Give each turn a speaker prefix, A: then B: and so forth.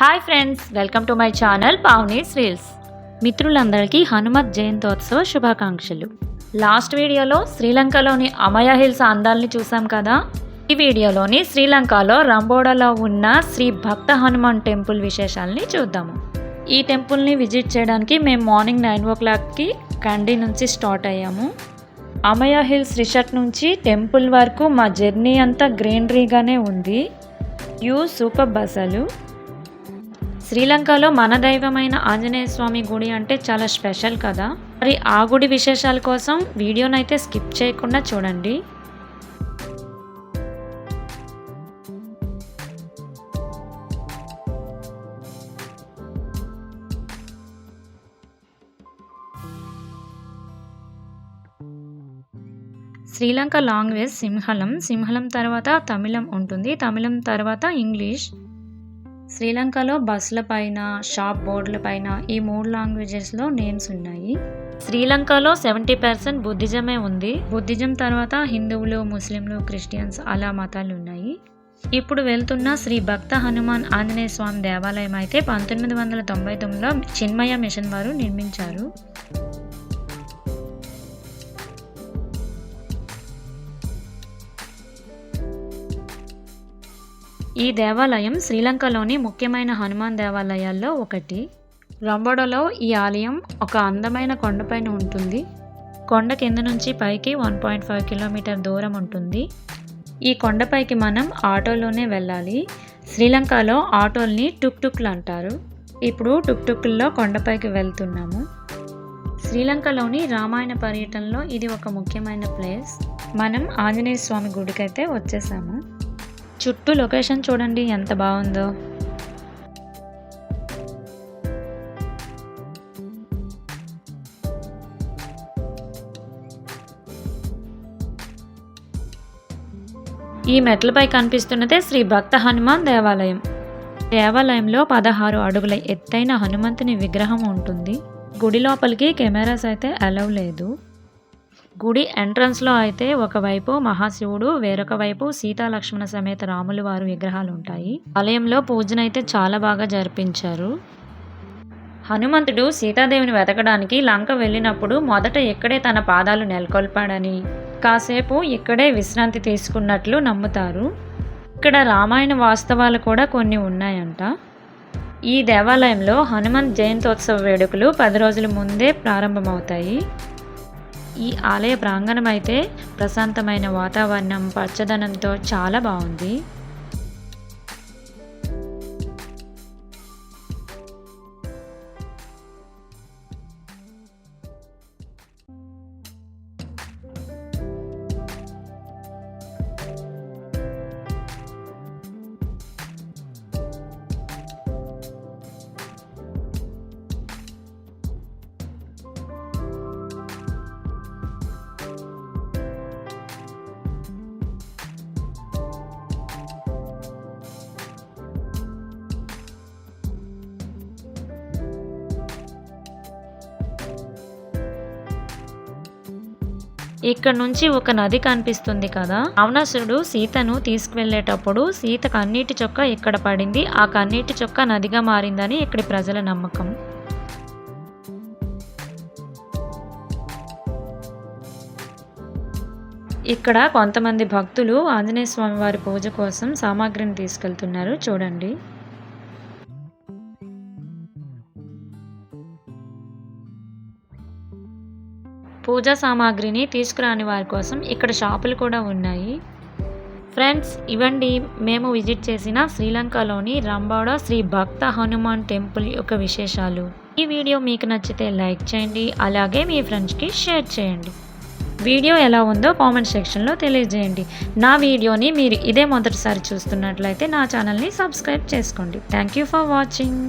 A: Hi friends welcome to my channel Pavani's reels మిత్రులందరికీ హనుమత్ జయంతోత్సవ శుభాకాంక్షలు. Last వీడియోలో శ్రీలంకలోని అమయ హిల్స్ అందాల్ని చూసాం కదా? ఈ వీడియోలోని శ్రీలంకలో రంబోడలో ఉన్న శ్రీ భక్త హనుమాన్ టెంపుల్ విశేషాలని చూద్దాము. ఈ టెంపుల్ని విజిట్ చేయడానికి మేము మార్నింగ్ నైన్ ఓ క్లాక్కి కండి నుంచి స్టార్ట్ అయ్యాము. అమయ హిల్స్ రిసార్ట్ నుంచి టెంపుల్ వరకు మా జర్నీ అంతా గ్రీనరీగానే ఉంది. యూ సూపర్ బసలు. శ్రీలంకలో మన దైవమైన ఆంజనేయ స్వామి గుడి అంటే చాలా స్పెషల్ కదా. మరి ఆ గుడి విశేషాల కోసం వీడియోనైతే స్కిప్ చేయకుండా చూడండి. శ్రీలంక లాంగ్వేజ్ సింహళం. సింహళం తర్వాత తమిళం ఉంటుంది. తమిళం తర్వాత ఇంగ్లీష్. శ్రీలంకలో బస్సుల పైన షాప్ బోర్డుల పైన ఈ మూడు లాంగ్వేజెస్లో నేమ్స్ ఉన్నాయి. శ్రీలంకలో సెవెంటీ పర్సెంట్ బుద్ధిజమే ఉంది. బుద్ధిజం తర్వాత హిందువులు ముస్లింలు క్రిస్టియన్స్ అలా మతాలు ఉన్నాయి. ఇప్పుడు వెళ్తున్న శ్రీ భక్త హనుమాన్ ఆంజనేయ స్వామి దేవాలయం అయితే పంతొమ్మిది వందల తొంభై తొమ్మిదిలో చిన్మయ మిషన్ వారు నిర్మించారు. ఈ దేవాలయం శ్రీలంకలోని ముఖ్యమైన హనుమాన్ దేవాలయాల్లో ఒకటి. రంబోడలో ఈ ఆలయం ఒక అందమైన కొండపైన ఉంటుంది. కొండ కింద నుంచి పైకి వన్ పాయింట్ ఫైవ్ కిలోమీటర్ దూరం ఉంటుంది. ఈ కొండపైకి మనం ఆటోలోనే వెళ్ళాలి. శ్రీలంకలో ఆటోల్ని టుక్ టుక్లు అంటారు. ఇప్పుడు టుక్ టుక్ల్లో కొండపైకి వెళ్తున్నాము. శ్రీలంకలోని రామాయణ పర్యటనలో ఇది ఒక ముఖ్యమైన ప్లేస్. మనం ఆంజనేయ స్వామి గుడికైతే వచ్చేసాము. చుట్టూ లొకేషన్ చూడండి ఎంత బాగుందో. ఈ మెట్లపై కనిపిస్తున్నదే శ్రీ భక్త హనుమాన్ దేవాలయం. దేవాలయంలో పదహారు అడుగుల ఎత్తైన హనుమంతుని విగ్రహం ఉంటుంది. గుడి లోపలికి కెమెరాస్ అయితే అలవ్ లేదు. గుడి ఎంట్రన్స్లో అయితే ఒకవైపు మహాశివుడు వేరొక వైపు సీతాలక్ష్మణ సమేత రాములు వారు విగ్రహాలు ఉంటాయి ఆలయంలో పూజనైతే చాలా బాగా జరిపించారు. హనుమంతుడు సీతాదేవిని వెతకడానికి లంక వెళ్ళినప్పుడు మొదట ఇక్కడే తన పాదాలు నెలకొల్పాడని కాసేపు ఇక్కడే విశ్రాంతి తీసుకున్నట్లు నమ్ముతారు. ఇక్కడ రామాయణ వాస్తవాలు కూడా కొన్ని ఉన్నాయంట. ఈ దేవాలయంలో హనుమంత్ జయంతోత్సవ వేడుకలు పది రోజుల ముందే ప్రారంభమవుతాయి. ఈ ఆలయ ప్రాంగణం అయితే ప్రశాంతమైన వాతావరణం పచ్చదనంతో చాలా బాగుంది. ఇక్కడ నుంచి ఒక నది కనిపిస్తుంది కదా. రావణాసుడు సీతను తీసుకువెళ్ళేటప్పుడు సీత కన్నీటి చొక్క ఇక్కడ పడింది. ఆ కన్నీటి చొక్క నదిగా మారిందని ఇక్కడి ప్రజల నమ్మకం. ఇక్కడ కొంతమంది భక్తులు ఆంజనేయ స్వామి వారి పూజ కోసం సామాగ్రిని తీసుకెళ్తున్నారు. చూడండి. పూజా సామాగ్రిని తీసుకురాని వారి కోసం ఇక్కడ షాపులు కూడా ఉన్నాయి. ఫ్రెండ్స్ ఇవండి మేము విజిట్ చేసిన శ్రీలంకలోని రంబాడ శ్రీ భక్త హనుమాన్ టెంపుల్ యొక్క విశేషాలు. ఈ వీడియో మీకు నచ్చితే లైక్ చేయండి. అలాగే మీ ఫ్రెండ్స్కి షేర్ చేయండి. వీడియో ఎలా ఉందో కామెంట్ సెక్షన్లో తెలియజేయండి. నా వీడియోని మీరు ఇదే మొదటిసారి చూస్తున్నట్లయితే నా ఛానల్ని సబ్స్క్రైబ్ చేసుకోండి. Thank you for watching.